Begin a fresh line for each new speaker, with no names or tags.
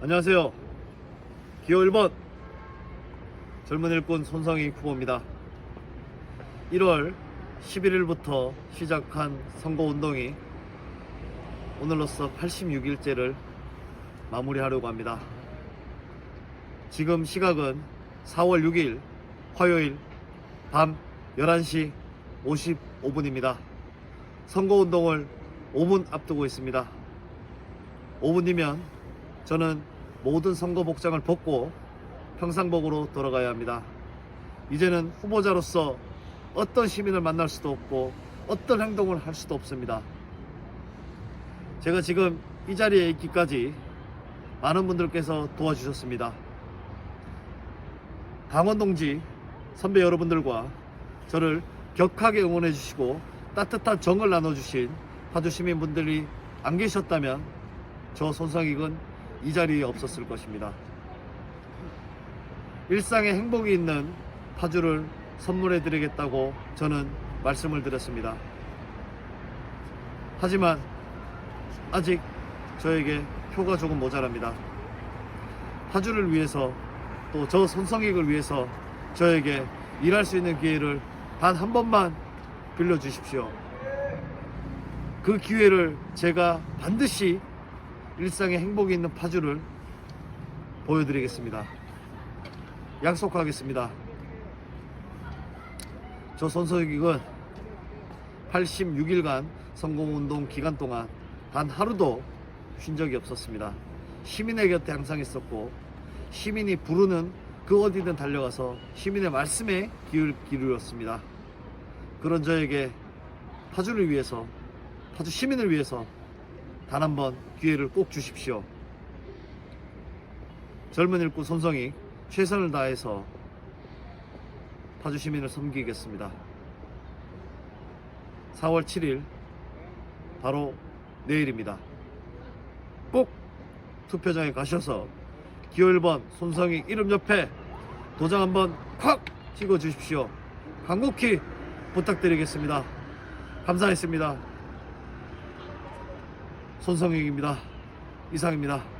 안녕하세요. 기호 1번 젊은 일꾼 손성희 후보입니다. 1월 11일부터 시작한 선거운동이 오늘로써 86일째를 마무리하려고 합니다. 지금 시각은 4월 6일 화요일 밤 11시 55분입니다. 선거운동을 5분 앞두고 있습니다. 5분이면 저는 모든 선거 복장을 벗고 평상복으로 돌아가야 합니다. 이제는 후보자로서 어떤 시민을 만날 수도 없고 어떤 행동을 할 수도 없습니다. 제가 지금 이 자리에 있기까지 많은 분들께서 도와주셨습니다. 강원 동지 선배 여러분들과 저를 격하게 응원해 주시고 따뜻한 정을 나눠 주신 파주 시민분들이 안 계셨다면 저 손상익은 이 자리에 없었을 것입니다. 일상에 행복이 있는 파주를 선물해 드리겠다고 저는 말씀을 드렸습니다. 하지만 아직 저에게 표가 조금 모자랍니다. 파주를 위해서 또 저 손성익을 위해서 저에게 일할 수 있는 기회를 단 한 번만 빌려주십시오. 그 기회를 제가 반드시 일상에 행복이 있는 파주를 보여드리겠습니다. 약속하겠습니다. 저 손석익은 86일간 선거운동 기간 동안 단 하루도 쉰 적이 없었습니다. 시민의 곁에 항상 있었고 시민이 부르는 그 어디든 달려가서 시민의 말씀에 귀를 기울였습니다. 그런 저에게 파주를 위해서 파주 시민을 위해서 단 한 번 기회를 꼭 주십시오. 젊은 일꾼 손성이 최선을 다해서 파주 시민을 섬기겠습니다. 4월 7일 바로 내일입니다. 꼭 투표장에 가셔서 기호 1번 손성희 이름 옆에 도장 한번 콱 찍어 주십시오. 간곡히 부탁드리겠습니다. 감사했습니다. 손성익입니다. 이상입니다.